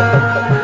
Música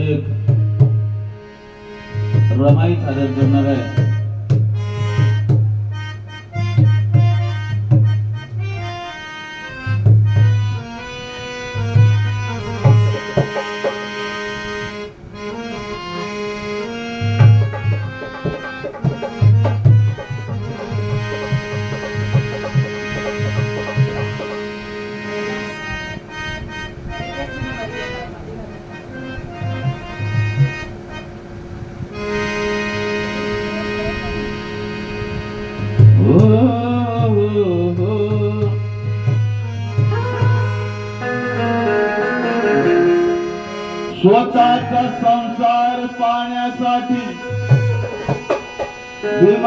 एक रमाई सादर करणार आहे.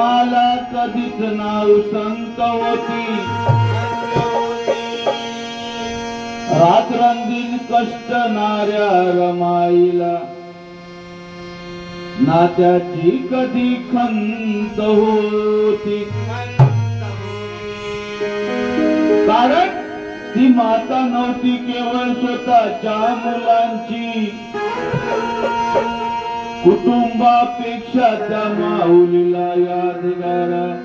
भीमाला कधीच नाव संकवती होती रात्रंदिन कष्टणाऱ्या रमाईला. नात्याची कधी खंत होती. कारण ती माता नव्हती केवळ स्वतःच्या मुलांची. कुटुंबापेक्षा त्या माऊलीला यादगार.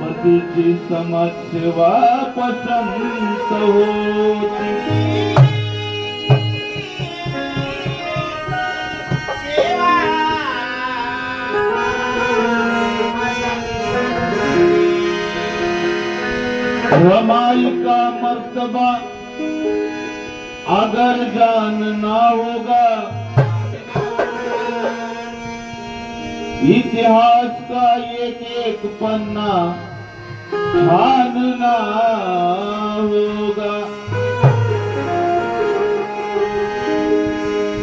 पतीची समाजसेवा पसंत होती. रमाई का मर्तबा. अगर जान ना होगा इतिहास का एक एक पन्ना छानना होगा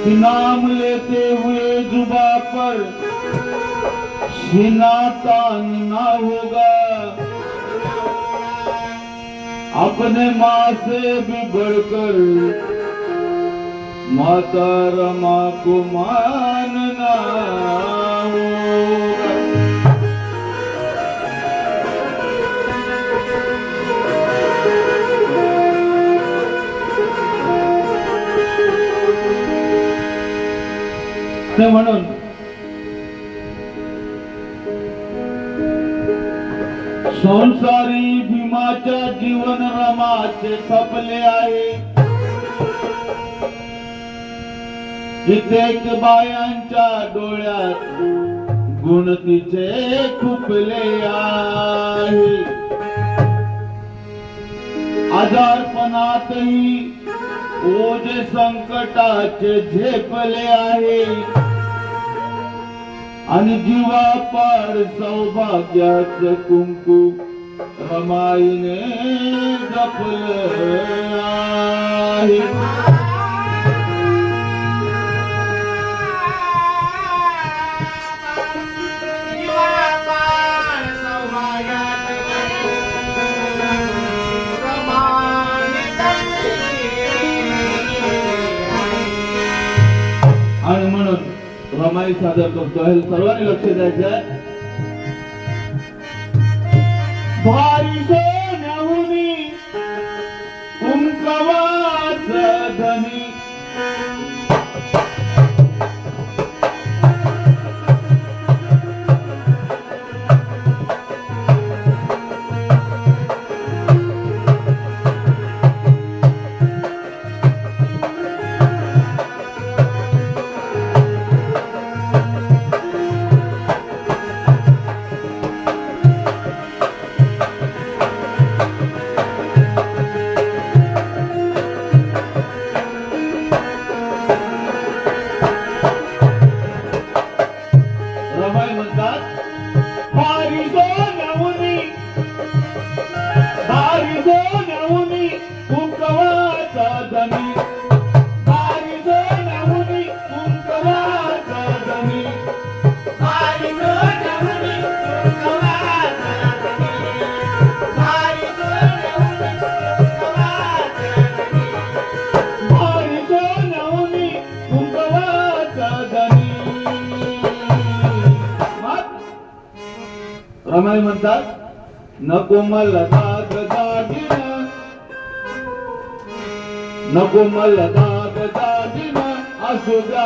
नाम लेते हुए जुबा पर सीना तानना होगा? अपने माँ से भी बढ़कर माता रमा को मानना होगा। ते म्हणून. संसारी भीमाच्या जीवन रमाचे सपले आहे. कित्येक बायांच्या डोळ्यात गुण तिचे खुपले आहे. आजारपणातही ओझे संकटाचे झेपले आहे. आणि जीवापाड सौभाग्याच कुंकू. रमाईने जपलं सामायिक रमाई सादर करतो हे सर्वांनी लक्ष द्यायचं आहे अमय म्हणतात नको मला दाग दागिन नको मला दाग दागिन असू जा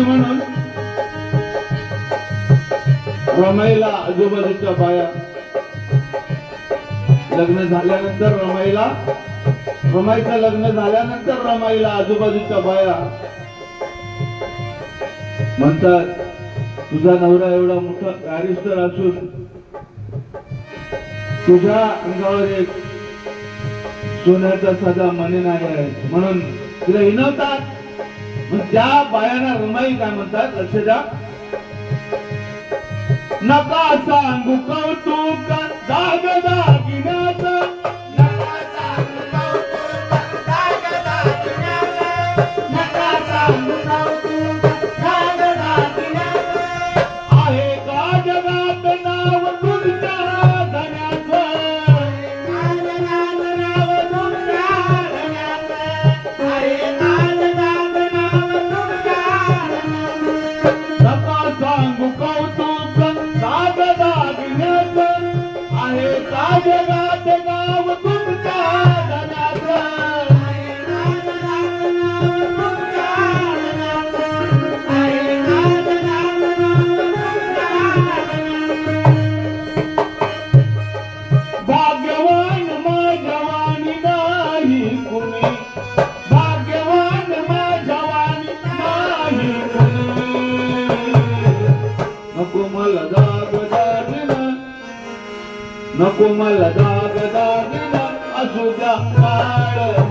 नाही म्हणून रमाईला आजूबाजूच्या बाया लग्न झाल्यानंतर रमाईला रमाईचं लग्न झाल्यानंतर रमाईला आजूबाजूच्या बाया म्हणतात तुझा नवरा एवढा मोठा बॅरिस्टर असून तुझ्या अंगावर एक सोन्याचा साधा मने नाही आहे. म्हणून तिला हिनवतात त्या बायांना रमाई काय म्हणतात? लक्ष द्या. नका सांगू कौतुक दागिन्याचा નકુમલ દાગ દાગ અસુજા પાડ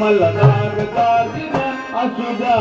मला दार दार असू द्या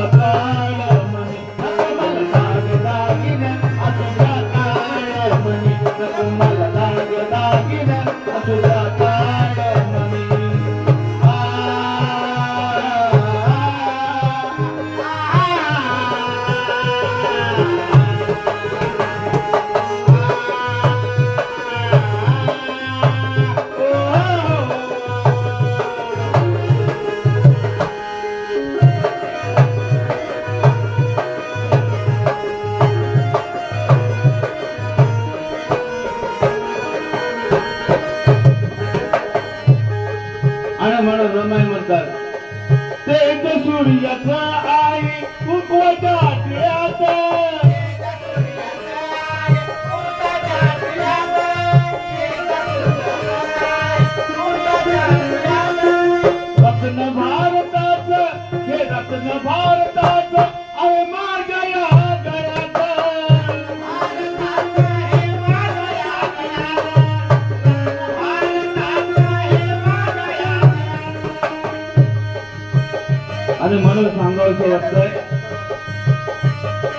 मला वाटतंय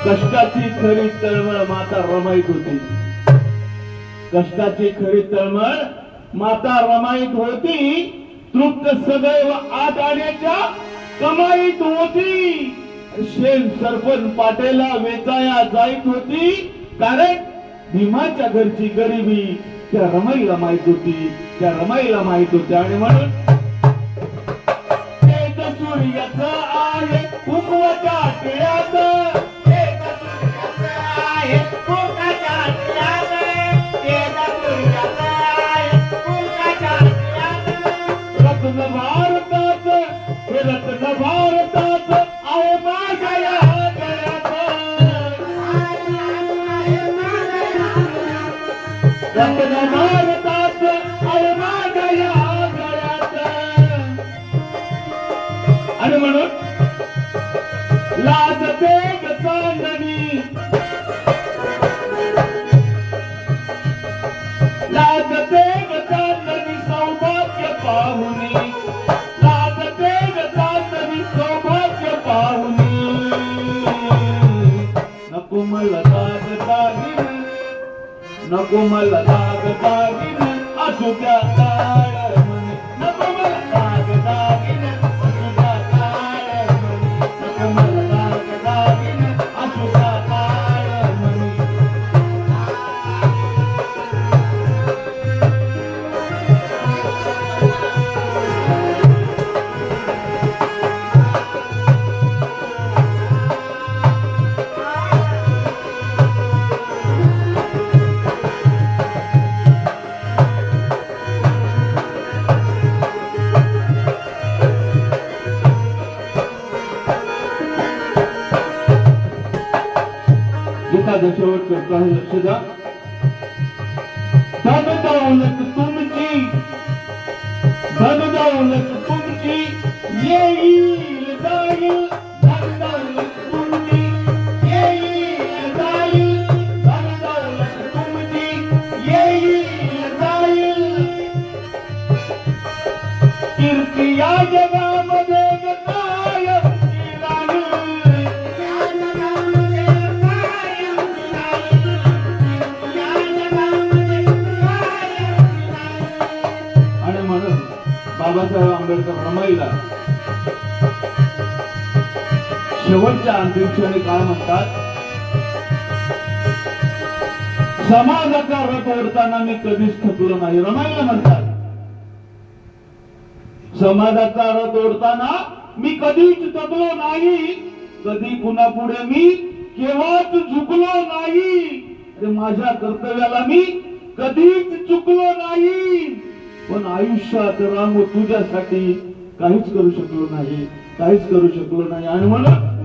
कष्टाची खरी तळमळ माता रमाईत होती कष्टाची खरी तळमळ माता रमाईत होती तृप्त सदैव आत आण्याच्या कमाईत होती शेण सरपंच पाटेला वेचाया जाईत होती. कारण भीमाच्या घरची गरिबी त्या रमाईला माहीत होती. त्या रमाईला माहीत होती आणि म्हणून सूर्याचा आहे कुंकवाच्या कोमल मला दाग दागिन असू त्या एखादं शेवट करतो आहे लक्ष द्या धन दौलत तुमची धन दौलत आंबेडकर रमाईला शेवटच्या अंतिम क्षणी काय म्हणतात? समाजाचा रथ ओढताना मी कधीच थकलो नाही. रमाईला म्हणतात. समाजाचा रथ ओढताना मी कधीच थकलो नाही. कधी कुणा पुढे मी केव्हाच झुकलो नाही. माझ्या कर्तव्याला मी कधीच चुकलो नाही. पण आयुष्यात राम तुझ्यासाठी काहीच करू शकलो नाही काहीच करू शकलो नाही. आणि म्हणून